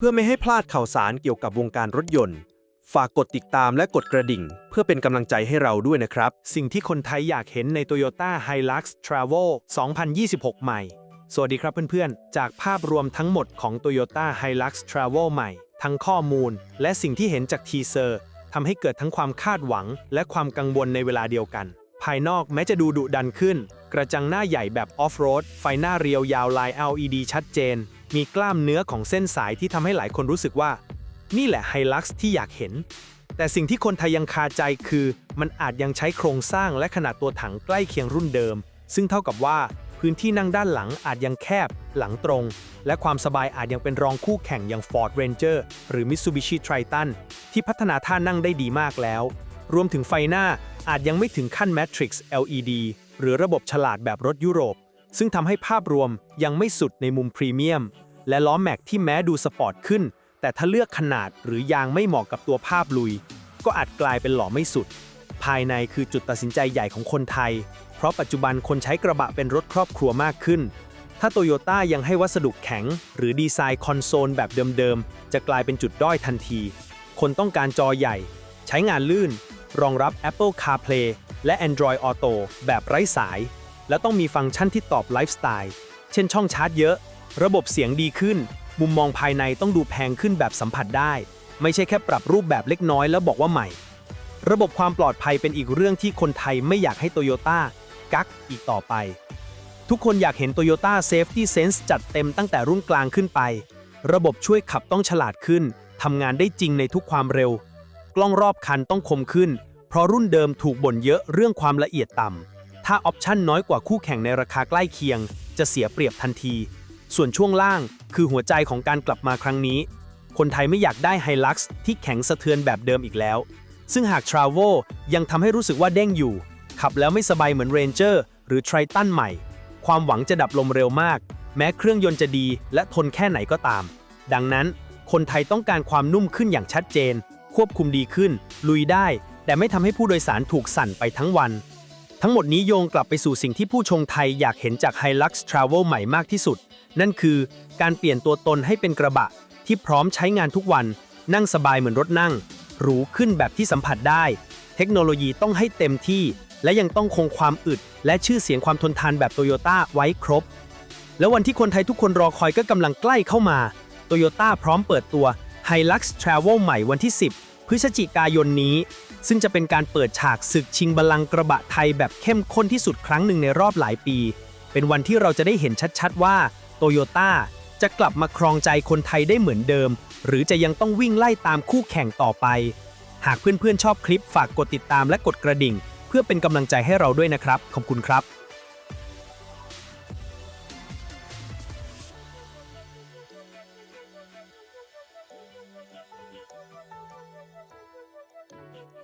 เพื่อไม่ให้พลาดข่าวสารเกี่ยวกับวงการรถยนต์ ฝากกดติดตามและกดกระดิ่ง เพื่อเป็นกำลังใจให้เราด้วยนะครับ สิ่งที่คนไทยอยากเห็นใน Toyota Hilux Travel 2026 ใหม่ สวัสดีครับเพื่อนๆ จากภาพรวมทั้งหมดของ Toyota Hilux Travel ใหม่ ทั้งข้อมูล และสิ่งที่เห็นจากทีเซอร์ทำให้เกิดทั้งความคาดหวัง และความกังวลในเวลาเดียวกัน ภายนอกแม้จะดูดุดันขึ้น กระจังหน้าใหญ่แบบออฟโรด ไฟหน้าเรียวยาวลาย LED ชัดเจน มีกล้ามเนื้อของเส้นสายที่ทำให้หลายคนรู้สึกว่า นี่แหละ Hilux ที่อยากเห็น แต่สิ่งที่คนไทยยังคาใจคือ มันอาจยังใช้โครงสร้างและขนาดตัวถังใกล้เคียงรุ่นเดิม ซึ่งเท่ากับว่าพื้นที่นั่งด้านหลังอาจยังแคบ หลังตรง และความสบายอาจยังเป็นรองคู่แข่งอย่าง Ford Ranger หรือ Mitsubishi Triton ที่พัฒนาท่านั่งได้ดีมากแล้ว รวมถึงไฟหน้าอาจยังไม่ถึงขั้น Matrix LED หรือระบบฉลาดแบบรถยุโรป ซึ่งทำให้ภาพรวมยังไม่สุดในมุมพรีเมียม และล้อแม็กที่แม้ดูสปอร์ตขึ้น แต่ถ้าเลือกขนาดหรือยางไม่เหมาะกับตัวภาพลุย ก็อาจกลายเป็นหล่อไม่สุด ภายในคือจุดตัดสินใจใหญ่ของคนไทย เพราะปัจจุบันคนใช้กระบะเป็นรถครอบครัวมากขึ้น ถ้าโตโยต้ายังให้วัสดุแข็ง หรือดีไซน์คอนโซลแบบเดิมๆจะกลายเป็นจุดด้อยทันที คนต้องการจอใหญ่ ใช้งานลื่น รองรับ Apple CarPlay และ Android Auto แบบไร้สาย และต้องมีฟังก์ชันที่ตอบไลฟ์สไตล์ เช่นช่องชาร์จเยอะ ระบบเสียงดีขึ้น มุมมองภายในต้องดูแพงขึ้นแบบสัมผัสได้ ไม่ใช่แค่ปรับรูปแบบเล็กน้อยแล้วบอกว่าใหม่ ระบบความปลอดภัยเป็นอีกเรื่องที่คนไทยไม่อยากให้โตโยต้ากักอีกต่อไป ทุกคนอยากเห็น Toyota Safety Sense จัดเต็มตั้งแต่รุ่นกลางขึ้นไป ระบบช่วยขับต้องฉลาดขึ้นทำงานได้จริงในทุกความเร็ว กล้องรอบคันต้องคมขึ้น เพราะรุ่นเดิมถูกบ่นเยอะเรื่องความละเอียดต่ำ ถ้าออปชั่นน้อยกว่าคู่แข่งในราคาใกล้เคียง จะเสียเปรียบทันที ส่วนช่วงล่างคือหัวใจของการกลับมาครั้งนี้ คนไทยไม่อยากได้ Hilux ที่แข็งสะเทือนแบบเดิมอีกแล้ว ซึ่งหาก Travel ยังทำให้รู้สึกว่าเด้งอยู่ ขับแล้วไม่สบายเหมือน Ranger หรือ Triton ใหม่ ความหวังจะดับลมเร็วมาก แม้เครื่องยนต์จะดีและทนแค่ไหนก็ตาม ดังนั้น คนไทยต้องการความนุ่มขึ้นอย่างชัดเจน ควบคุมดีขึ้น ลุยได้ แต่ไม่ทำให้ผู้โดยสารถูกสั่นไปทั้งวัน ทั้งหมดนี้โยงกลับไปสู่สิ่งที่ผู้ชงไทยอยากเห็นจาก Hilux Travel ใหม่มากที่สุด นั่นคือการเปลี่ยนตัวตนให้เป็นกระบะ ที่พร้อมใช้งานทุกวัน นั่งสบายเหมือนรถนั่ง หรูขึ้นแบบที่สัมผัสได้ เทคโนโลยีต้องให้เต็มที่ และยังต้องคงความอึด และชื่อเสียงความทนทานแบบโตโยต้าไว้ครบ แล้ววันที่คนไทยทุกคนรอคอยก็กำลังใกล้เข้ามาโตโยต้าพร้อมเปิดตัว Hilux Travel ใหม่วันที่ 10 พฤศจิกายนนี้ซึ่งจะเป็นการเปิดฉากศึกชิงบัลลังก์กระบะไทยแบบเข้มข้นที่สุดครั้งหนึ่งในรอบหลายปี เป็นวันที่เราจะได้เห็นชัดๆว่าโตโยต้าจะกลับมาครองใจคนไทยได้เหมือนเดิม หรือจะยังต้องวิ่งไล่ตามคู่แข่งต่อไป หากเพื่อนๆชอบคลิปฝากกดติดตามและกดกระดิ่ง เพื่อเป็นกำลังใจให้เราด้วยนะครับ ขอบคุณครับ